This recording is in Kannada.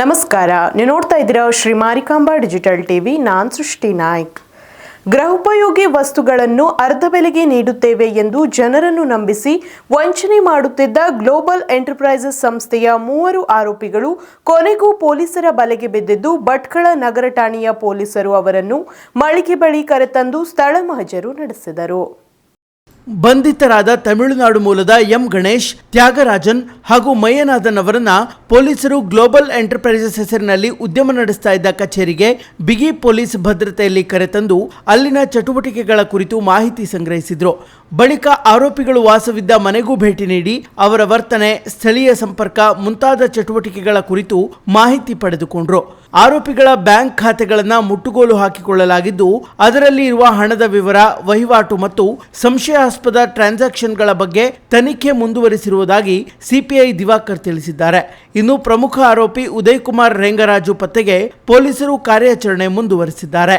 ನಮಸ್ಕಾರ. ನೀವು ನೋಡ್ತಾ ಇದ್ದೀರಾ ಶ್ರೀ ಮಾರಿಕಾಂಬಾ ಡಿಜಿಟಲ್ ಟಿವಿ. ನಾನ್ ಸೃಷ್ಟಿ ನಾಯ್ಕ್. ಗೃಹೋಪಯೋಗಿ ವಸ್ತುಗಳನ್ನು ಅರ್ಧ ಬೆಲೆಗೆ ನೀಡುತ್ತೇವೆ ಎಂದು ಜನರನ್ನು ನಂಬಿಸಿ ವಂಚನೆ ಮಾಡುತ್ತಿದ್ದ ಗ್ಲೋಬಲ್ ಎಂಟರ್ಪ್ರೈಸಸ್ ಸಂಸ್ಥೆಯ ಮೂವರು ಆರೋಪಿಗಳು ಕೊನೆಗೂ ಪೊಲೀಸರ ಬಲೆಗೆ ಬಿದ್ದಿದ್ದು, ಭಟ್ಕಳ ನಗರ ಠಾಣೆಯ ಪೊಲೀಸರು ಅವರನ್ನು ಮಳಿಗೆ ಬಳಿ ಕರೆತಂದು ಸ್ಥಳ ಮಹಜರು ನಡೆಸಿದರು. ಬಂಧಿತರಾದ ತಮಿಳುನಾಡು ಮೂಲದ ಎಂ ಗಣೇಶ್, ತ್ಯಾಗರಾಜನ್ ಹಾಗೂ ಮಯ್ಯನಾಥನ್ ಅವರನ್ನ ಪೊಲೀಸರು ಗ್ಲೋಬಲ್ ಎಂಟರ್ಪ್ರೈಸಸ್ ಹೆಸರಿನಲ್ಲಿ ಉದ್ಯಮ ನಡೆಸ್ತಾ ಇದ್ದ ಕಚೇರಿಗೆ ಬಿಗಿ ಪೊಲೀಸ್ ಭದ್ರತೆಯಲ್ಲಿ ಕರೆತಂದು ಅಲ್ಲಿನ ಚಟುವಟಿಕೆಗಳ ಕುರಿತು ಮಾಹಿತಿ ಸಂಗ್ರಹಿಸಿದ್ರು. ಬಳಿಕ ಆರೋಪಿಗಳು ವಾಸವಿದ್ದ ಮನೆಗೂ ಭೇಟಿ ನೀಡಿ ಅವರ ವರ್ತನೆ, ಸ್ಥಳೀಯ ಸಂಪರ್ಕ ಮುಂತಾದ ಚಟುವಟಿಕೆಗಳ ಕುರಿತು ಮಾಹಿತಿ ಪಡೆದುಕೊಂಡ್ರು. ಆರೋಪಿಗಳ ಬ್ಯಾಂಕ್ ಖಾತೆಗಳನ್ನು ಮುಟ್ಟುಗೋಲು ಹಾಕಿಕೊಳ್ಳಲಾಗಿದ್ದು, ಅದರಲ್ಲಿ ಇರುವ ಹಣದ ವಿವರ, ವಹಿವಾಟು ಮತ್ತು ಸಂಶಯಾಸ್ಪದ ಟ್ರಾನ್ಸಾಕ್ಷನ್ಗಳ ಬಗ್ಗೆ ತನಿಖೆ ಮುಂದುವರಿಸಿರುವುದಾಗಿ ಸಿಪಿಐ ದಿವಾಕರ್ ತಿಳಿಸಿದ್ದಾರೆ. ಇನ್ನು ಪ್ರಮುಖ ಆರೋಪಿ ಉದಯ್ ಕುಮಾರ್ ರೇಂಗರಾಜು ಪತ್ತೆಗೆ ಪೊಲೀಸರು ಕಾರ್ಯಾಚರಣೆ ಮುಂದುವರಿಸಿದ್ದಾರೆ.